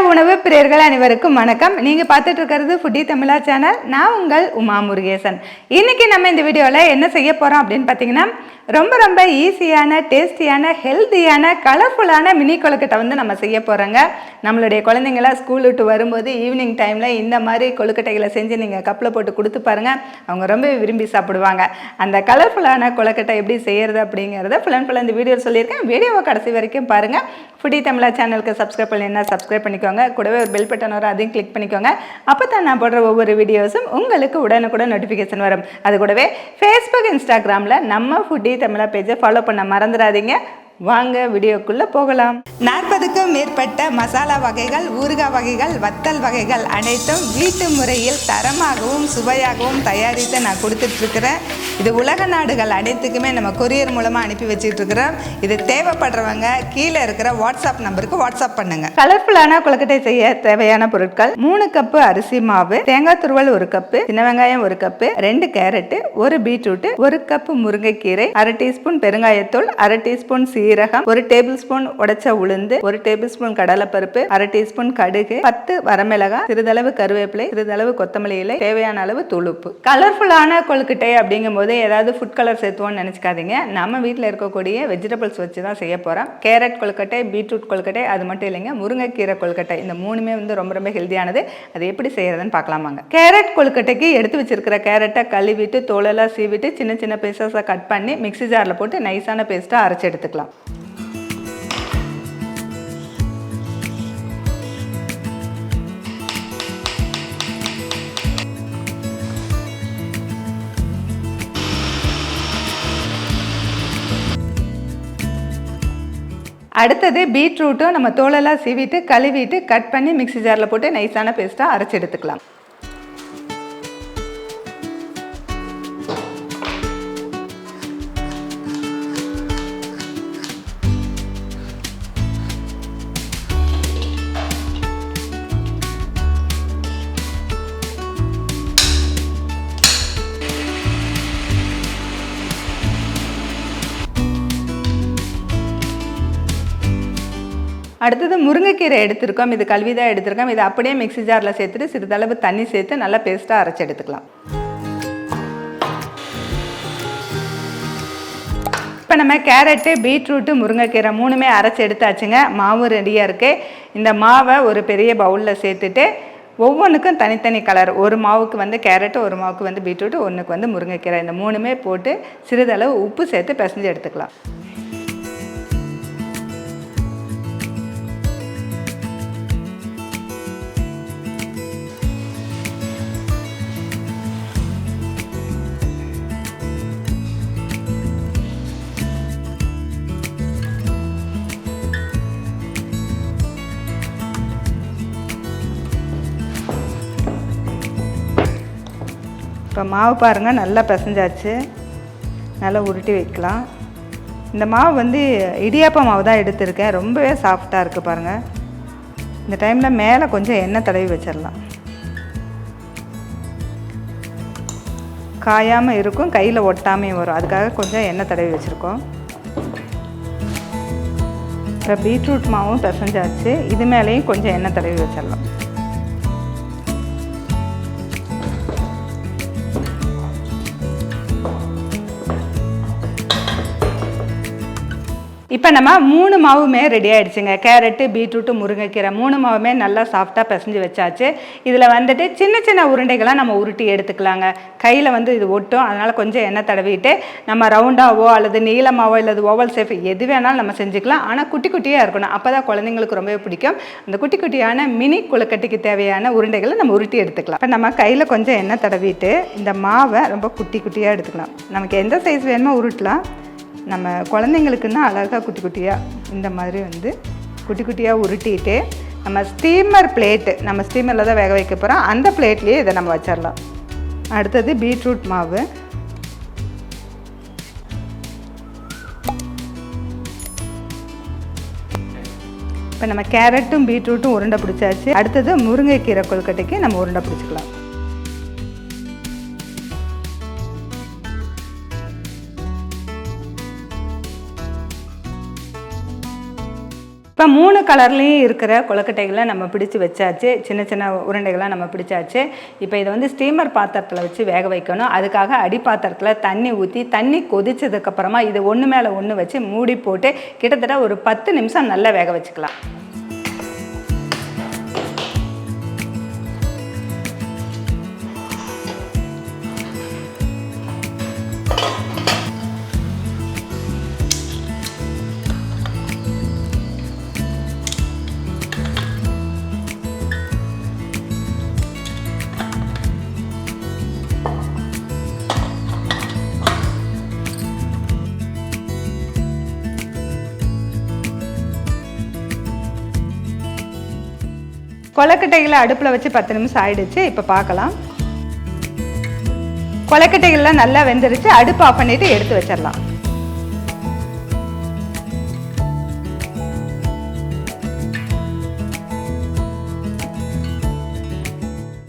உணவு பிரியர்கள் அனைவருக்கும் வணக்கம். நீங்கள் பார்த்துட்டு இருக்கிறது ஃபுட்டி தமிழா சேனல் நான் உங்கள் உமா முருகேசன். இன்றைக்கி நம்ம இந்த வீடியோவில் என்ன செய்ய போகிறோம் அப்படின்னு பார்த்தீங்கன்னா ரொம்ப ரொம்ப ஈஸியான டேஸ்டியான ஹெல்த்தியான கலர்ஃபுல்லான மினி கொழுக்கட்டை வந்து நம்ம செய்ய போகிறோங்க நம்மளுடைய குழந்தைங்களாம் ஸ்கூல் விட்டு வரும்போது ஈவினிங் டைமில் இந்த மாதிரி கொழுக்கட்டைகளை செஞ்சு நீங்கள் கப்பில் போட்டு கொடுத்து பாருங்கள் அவங்க ரொம்ப விரும்பி சாப்பிடுவாங்க. அந்த கலர்ஃபுல்லான கொழுக்கட்டை எப்படி செய்கிறது அப்படிங்கிறத ஃபுல் அண்ட் ஃபுல் இந்த வீடியோ சொல்லியிருக்கேன். வீடியோவை கடைசி வரைக்கும் பாருங்க. ஃபுட்டி தமிழா சேனலுக்கு சப்ஸ்கிரைப் பண்ணினா சப்ஸ்கிரைப் பண்ணிக்கோங்க. கூடவே ஒரு பெல் பட்டன் வரும் அதையும் கிளிக் பண்ணிக்கோங்க. அப்போ தான் நான் போடுற ஒவ்வொரு வீடியோஸும் உங்களுக்கு உடனுக்குடன் நோட்டிஃபிகேஷன் வரும். அது கூடவே ஃபேஸ்புக் இன்ஸ்டாகிராமில் நம்ம ஃபுட்டி தமிழா பேஜை ஃபாலோ பண்ண மறந்துடாதீங்க. வாங்க வீடியோக்குள்ளே போகலாம். நாற்பதுக்கும் மேற்பட்ட மசாலா வகைகள் ஊறுகாய் வகைகள் வத்தல் வகைகள் அனைத்தும் வீட்டு முறையில் தரமாகவும் சுவையாகவும் தயாரித்து நான் கொடுத்துட்ருக்கிறேன். இது உலக நாடுகள் அனைத்துக்குமே நம்ம கொரியர் மூலமாக அனுப்பி வச்சிட்ருக்கிறோம். இது தேவைப்படுறவங்க கீழே இருக்கிற வாட்ஸ்அப் நம்பருக்கு வாட்ஸ்அப் பண்ணுங்க. கலர்ஃபுல்லான கொழுக்கட்டை செய்ய தேவையான பொருட்கள் மூணு கப்பு அரிசி மாவு தேங்காய் துருவல் ஒரு கப்பு சின்ன வெங்காயம் ஒரு கப்பு ரெண்டு கேரட்டு ஒரு பீட்ரூட் ஒரு கப்பு முருங்கைக்கீரை அரை டீஸ்பூன் பெருங்காயத்தூள் அரை டீஸ்பூன் சீரகம் ஒரு டேபிள் ஸ்பூன் உடைச்ச உளுந்து ஒரு டேபிள் ஸ்பூன் கடலைப்பருப்பு அரை டீஸ்பூன் கடுகு பத்து வரமிளகாய் சிறிதளவு கருவேப்பிலை சிறிதளவு கொத்தமல்லி இலை தேவையான அளவு துளுப்பு. கலர்ஃபுல்லான கொழுக்கட்டை அப்படிங்கும் போது ஏதாவது ஃபுட் கலர் சேர்த்துவோம்னு நினச்சிக்காதீங்க. நம்ம வீட்டில் இருக்கக்கூடிய வெஜிடபிள்ஸ் வச்சு தான் செய்ய போகிறோம் கேரட் கொழுக்கட்டை பீட்ரூட் கொழுக்கட்டை அது மட்டும் இல்லைங்க முருங்கைக்கீரை கொழுக்கட்டை இந்த மூணுமே வந்து ரொம்ப ரொம்ப ஹெல்த்தியானது அது எப்படி செய்யறதுன்னு பார்க்கலாமாங்க கேரட் கொழுக்கட்டைக்கு எடுத்து வச்சிருக்கிற கேரட்டை கழுவிட்டு தோலெல்லாம் சீவிட்டு சின்ன சின்ன பீசஸாக கட் பண்ணி மிக்ஸி ஜாரில் போட்டு நைஸான பேஸ்ட்டாக அரைச்சி எடுத்துக்கலாம். அடுத்தது பீட்ரூட்டும் நம்ம தோலெல்லாம் சீவிட்டு கழுவிட்டு கட் பண்ணி மிக்ஸி ஜாரில் போட்டு நைஸான பேஸ்ட்டாக அரைச்சி எடுத்துக்கலாம். அடுத்தது முருங்கைக்கீரை எடுத்திருக்கோம். இது கல்வி தான் எடுத்திருக்கோம். இதை அப்படியே மிக்ஸி ஜாரில் சேர்த்துட்டு சிறிதளவு தண்ணி சேர்த்து நல்லா பேஸ்ட்டாக அரைச்சி எடுத்துக்கலாம். இப்போ நம்ம கேரட்டு பீட்ரூட்டு முருங்கைக்கீரை மூணுமே அரைச்சி எடுத்தாச்சுங்க. மாவு ரெடியாக இருக்குது இந்த மாவை ஒரு பெரிய பவுலில் சேர்த்துட்டு ஒவ்வொன்றுக்கும் தனித்தனி கலர் ஒரு மாவுக்கு வந்து கேரட்டு ஒரு மாவுக்கு வந்து பீட்ரூட்டு ஒன்றுக்கு வந்து முருங்கைக்கீரை. இந்த மூணுமே போட்டு சிறிதளவு உப்பு சேர்த்து பிசைஞ்சு எடுத்துக்கலாம். இப்போ மாவு பாருங்கள் நல்லா பிசைஞ்சாச்சு. நல்லா உருட்டி வைக்கலாம். இந்த மாவு வந்து இடியாப்ப மாவு தான் எடுத்திருக்கேன். ரொம்பவே சாஃப்டாக இருக்குது பாருங்கள் இந்த டைமில் மேலே கொஞ்சம் எண்ணெய் தடவி வச்சிடலாம். காயாமல் இருக்கும் கையில் ஒட்டாமையும் வரும். அதுக்காக கொஞ்சம் எண்ணெய் தடவி வச்சுருக்கோம். இப்போ பீட்ரூட் மாவும் பிசைஞ்சாச்சு. இது மேலேயும் கொஞ்சம் எண்ணெய் தடவி வச்சிடலாம். இப்போ நம்ம மூணு மாவுமே ரெடி ஆயிடுச்சுங்க. கேரட்டு பீட்ரூட்டு முருங்கைக்கீரை மூணு மாவுமே நல்லா சாஃப்டாக பிசைஞ்சு வச்சாச்சு. இதில் வந்துட்டு சின்ன சின்ன உருண்டைகளாக நம்ம உருட்டி எடுத்துக்கலாங்க. கையில் வந்து இது ஒட்டும். அதனால் கொஞ்சம் எண்ணெய் தடவிட்டு நம்ம ரவுண்டாவோ அல்லது நீளமாவோ அல்லது ஓவல் சேஃப் எது வேணாலும் நம்ம செஞ்சுக்கலாம். ஆனால் குட்டி குட்டியாக இருக்கணும். அப்போ தான் குழந்தைங்களுக்கு ரொம்பவே பிடிக்கும். அந்த குட்டி குட்டியான மினி குளக்கட்டிக்கு தேவையான உருண்டைகளை நம்ம உருட்டி எடுத்துக்கலாம். இப்போ நம்ம கையில் கொஞ்சம் எண்ணெய் தடவிட்டு இந்த மாவை ரொம்ப குட்டி குட்டியாக எடுத்துக்கலாம். நமக்கு எந்த சைஸ் வேணுமோ உருட்டலாம். நம்ம குழந்தைங்களுக்குன்னா அழகாக குட்டி குட்டியாக இந்த மாதிரி வந்து குட்டி குட்டியாக உருட்டிட்டு நம்ம ஸ்டீமர் பிளேட்டு நம்ம ஸ்டீமரில் தான் வேக வைக்க போகிறோம் அந்த பிளேட்லேயே இதை நம்ம வச்சிடலாம். அடுத்தது பீட்ரூட் மாவு. இப்போ நம்ம கேரட்டும் பீட்ரூட்டும் உருண்டை பிடிச்சாச்சு. அடுத்தது முருங்கைக்கீரை கொழுக்கட்டைக்கு நம்ம உருண்டை பிடிச்சிக்கலாம். இப்போ மூணு கலர்லேயும் இருக்கிற கொலக்கட்டைகளை நம்ம பிடிச்சி வச்சாச்சு. சின்ன சின்ன உருண்டைகளாக நம்ம பிடிச்சாச்சு. இப்போ இதை வந்து ஸ்டீமர் பாத்திரத்தில் வச்சு வேக வைக்கணும். அதுக்காக அடி பாத்திரத்தில் தண்ணி ஊற்றி தண்ணி கொதிச்சதுக்கப்புறமா இது ஒன்று மேலே ஒன்று வச்சு மூடி போட்டு கிட்டத்தட்ட ஒரு பத்து நிமிஷம் நல்லா வேக வச்சுக்கலாம். கொலக்கட்டைகளை அடுப்பில் வச்சு பத்து நிமிஷம் ஆயிடுச்சு இப்போ பார்க்கலாம் கொலக்கட்டைகள்லாம் நல்லா வெந்துருச்சு அடுப்பு ஆஃப் பண்ணிட்டு எடுத்து வச்சிடலாம்.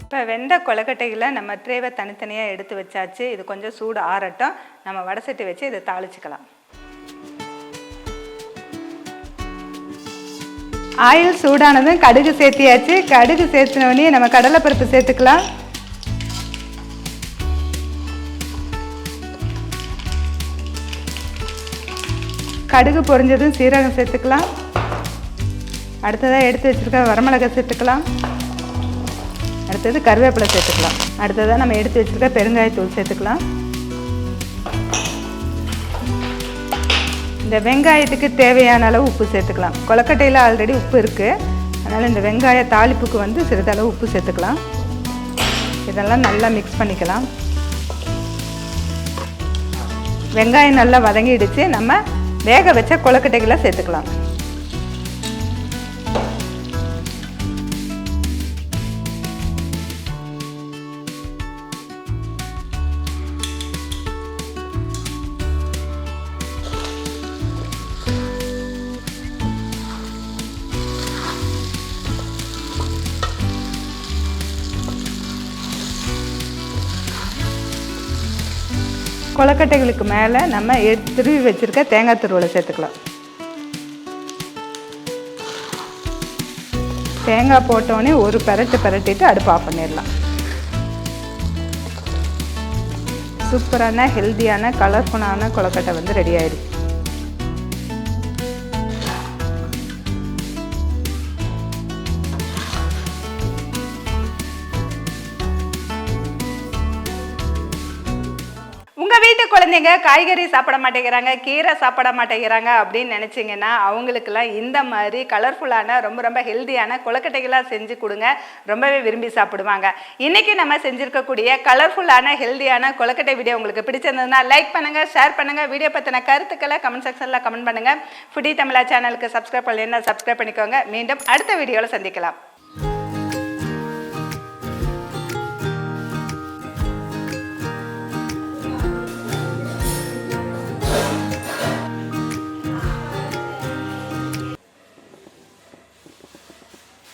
இப்போ வெந்த கொலக்கட்டைகளை நம்ம ட்ரேவை தனித்தனியாக எடுத்து வச்சாச்சு இது கொஞ்சம் சூடு ஆறட்டும் நம்ம வடசட்டி வச்சு இதை தாளிச்சுக்கலாம். ஆயில் சூடானதும் கடுகு சேர்த்தியாச்சு. கடுகு சேர்த்தினோடனே நம்ம கடலைப்பருப்பு சேர்த்துக்கலாம். கடுகு பொரிஞ்சதும் சீரகம் சேர்த்துக்கலாம். அடுத்ததாக எடுத்து வச்சுருக்க வரமிளகை சேர்த்துக்கலாம். அடுத்தது கருவேப்பிலை சேர்த்துக்கலாம். அடுத்ததாக நம்ம எடுத்து வச்சுருக்க பெருங்காயத்தூள் சேர்த்துக்கலாம். இந்த வெங்காயத்துக்கு தேவையான அளவு உப்பு சேர்த்துக்கலாம். கொலக்கட்டையில் ஆல்ரெடி உப்பு இருக்குது அதனால் இந்த வெங்காய தாளிப்புக்கு வந்து சிறிதளவு உப்பு சேர்த்துக்கலாம். இதெல்லாம் நல்லா மிக்ஸ் பண்ணிக்கலாம். வெங்காயம் நல்லா வதங்கிடுச்சு. நம்ம வேக வச்ச கொலக்கட்டைகளை சேர்த்துக்கலாம். கொலக்கட்டைகளுக்கு மேலே நம்ம எடுத்து திருவி வச்சுருக்க தேங்காய் துருவலை சேர்த்துக்கலாம். தேங்காய் போட்டோடனே ஒரு பெரட்டு பெரட்டிட்டு அடுப்பு ஆஃப் பண்ணிடலாம். சூப்பரான ஹெல்த்தியான கலர்ஃபுல்லான கொலக்கட்டை வந்து ரெடி ஆயிடுச்சு. குழந்தைங்க காய்கறி சாப்பிட மாட்டேங்கிறாங்க கீரை சாப்பிட மாட்டேங்கிறாங்க அப்படின்னு நினச்சிங்கன்னா அவங்களுக்கெல்லாம் இந்த மாதிரி கலர்ஃபுல்லான ரொம்ப ரொம்ப ஹெல்த்தியான கொலக்கட்டைகளாக செஞ்சு கொடுங்க. ரொம்பவே விரும்பி சாப்பிடுவாங்க. இன்றைக்கி நம்ம செஞ்சுருக்கக்கூடிய கலர்ஃபுல்லான ஹெல்த்தியான கொழுக்கட்டை வீடியோ உங்களுக்கு பிடிச்சிருந்ததுன்னா லைக் பண்ணுங்கள் ஷேர் பண்ணுங்கள் வீடியோ பற்றின கருத்துக்களை கமெண்ட் செக்ஷனில் கமெண்ட் பண்ணுங்கள் ஃபுடி தமிழா சேனலுக்கு சப்ஸ்கிரைப் பண்ணலைன்னா சப்ஸ்கிரைப் பண்ணிக்கோங்க. மீண்டும் அடுத்த வீடியோவில் சந்திக்கலாம்.